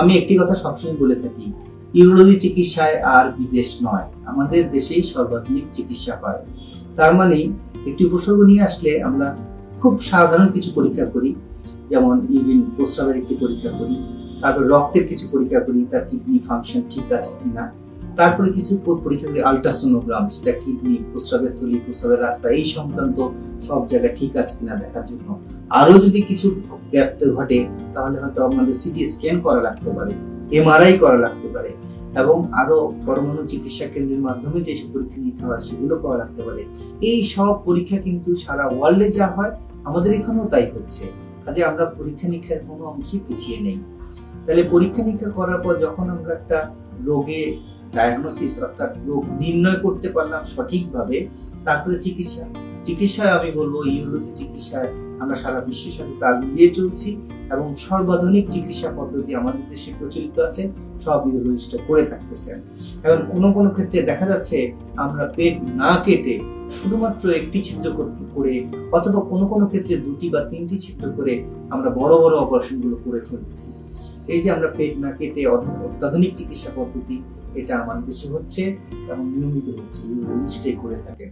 আমি একটি কথা সবসময় বলে থাকি, ইউরোলজি চিকিৎসায় আর বিদেশ নয়, আমাদের দেশেই সর্বাধুনিক চিকিৎসা হয়। তার মানে একটি উপসর্গ নিয়ে আসলে আমরা খুব সাধারণ কিছু পরীক্ষা করি, যেমন ইউরিন প্রস্রাবের একটি পরীক্ষা করি, তারপর রক্তের কিছু পরীক্ষা করি, তার কিডনি ফাংশন ঠিক আছে কিনা তারপরে কিছু পরীক্ষা করি আলট্রাসোনোগ্রাম সেটা কিডনি প্রস্রাবের থলি প্রস্রাবের রাস্তা, এই সংক্রান্ত সব জায়গা ঠিক আছে কিনা দেখার জন্য। আরও যদি কিছু ব্যাপ্ত ঘটে, তাহলে হয়তো আমাদের সিটি স্ক্যান করা লাগতে পারে এমআরআই করা লাগতে পারে, এবং আরও পরমাণু চিকিৎসা কেন্দ্রের মাধ্যমে যেসব পরীক্ষা নিরীক্ষা হয়, সেগুলো করা লাগতে পারে। এই সব পরীক্ষা কিন্তু সারা ওয়ার্ল্ডে যা হয়, আমাদের এখানেও তাই হচ্ছে। কাজে আমরা পরীক্ষা নিরীক্ষার কোনো অংশই পিছিয়ে নেই। তাহলে পরীক্ষা নিরীক্ষা করার পর যখন আমরা একটা রোগে ডায়াগনোসিস অর্থাৎ রোগ নির্ণয় করতে পারলাম সঠিকভাবে তারপরে চিকিৎসা। চিকিৎসায় আমি বলব ইউরোলজি চিকিৎসায় আমরা সারা বিশ্বের সাথে তাল মিলিয়ে চলছি এবং সর্বাধুনিক চিকিৎসা পদ্ধতি আমাদের দেশে প্রচলিত আছে, সব ইউরোলজিস্টরা করে থাকতেছেন। এবং কোনো কোনো ক্ষেত্রে দেখা যাচ্ছে আমরা পেট না কেটে শুধুমাত্র একটি ছিদ্র করে অথবা কোনো কোনো ক্ষেত্রে দুটি বা তিনটি ছিদ্র করে আমরা বড় বড় অপারেশনগুলো করে ফেলতেছি। এই যে আমরা পেট না কেটে অত্যাধুনিক চিকিৎসা পদ্ধতি, এটা আমার দেশে হচ্ছে এবং নিয়মিত হচ্ছে ইউরোলজিস্টে করে থাকে